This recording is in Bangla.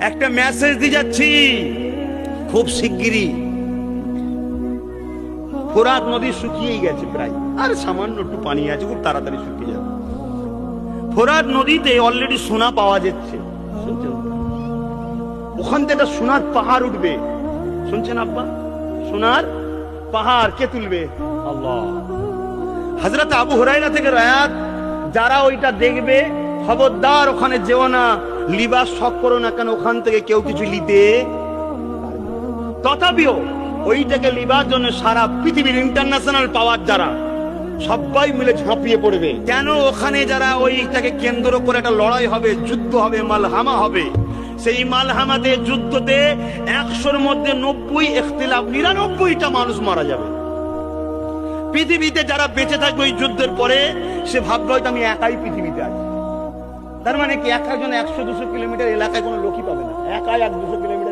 একটা মেসেজ দিয়ে যাচ্ছি। খুব শিগগিরই। ফোরাত নদী শুকিয়েই গেছে প্রায়। আর সামান্য একটু পানি আছে, খুব তাড়াতাড়ি শুকিয়ে যাবে। ফোরাত নদীতে অলরেডি সোনা পাওয়া যাচ্ছে। ওখান থেকে একটা সোনার পাহাড় উঠবে। শুনছেন আব্বা? সোনার পাহাড় কে তুলবে? আল্লাহ। হজরত আবু হুরাইরা থেকে রায়াত, যারা ওইটা দেখবে, খবরদার ওখানে যেও না। লিবাস শখ করো না কেন? ওখান থেকে কেউ কিছু নিতে? তথাপিও ওইটাকে লিবার জন্য সারা পৃথিবীর ইন্টারন্যাশনাল পাওয়ার যারা, সবাই মিলে ঝাঁপিয়ে পড়বে। কেন ওখানে যারা ওইটাকে কেন্দ্র করে একটা লড়াই হবে, যুদ্ধ হবে, মালহামা হবে, সেই মালহামাতে যুদ্ধতে একশোর মধ্যে নব্বই এখতিলাফ নিরানব্বইটা মানুষ মারা যাবে। পৃথিবীতে যারা বেঁচে থাকবে ওই যুদ্ধের পরে, সে ভাববে হয়তো আমি একাই পৃথিবীতে আছি। তার মানে কি, এক একজন একশো, দুশো কিলোমিটার এলাকায় কোনো লোকই পাবে না। একা এক, দুশো কিলোমিটার